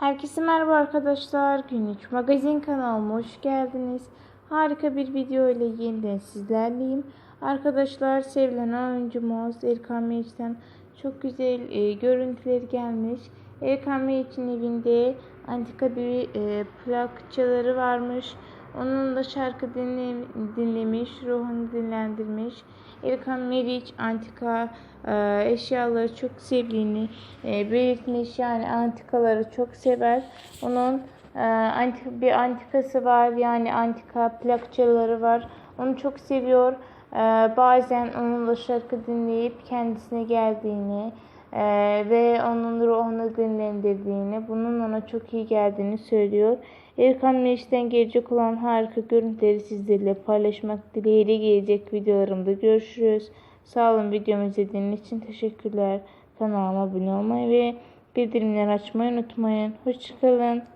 Herkese merhaba arkadaşlar. Günlük magazin kanalıma hoş geldiniz. Harika bir video ile yeniden sizlerleyim. Arkadaşlar sevilen oyuncumuz Erkan Meriç'ten çok güzel e, görüntüler gelmiş. Erkan Meriç'in evinde antika bir e, plakçaları varmış. Onun da şarkı dinle, dinlemiş, ruhunu dinlendirmiş. Erkan Meriç antika e, eşyaları çok sevdiğini e, belirtmiş. Yani antikaları çok sever. Onun e, antika, bir antikası var. Yani antika plakçaları var. Onu çok seviyor. Bazen onunla şarkı dinleyip kendisine geldiğini e, ve onun ruhunu dinlendirdiğini, bunun ona çok iyi geldiğini söylüyor. Erkan Meriç'ten gelecek olan harika görüntüleri sizlerle paylaşmak dileğiyle gelecek videolarımda görüşürüz. Sağ olun videomu izlediğiniz için teşekkürler. Kanalıma abone olmayı ve bildirimleri açmayı unutmayın. Hoşçakalın.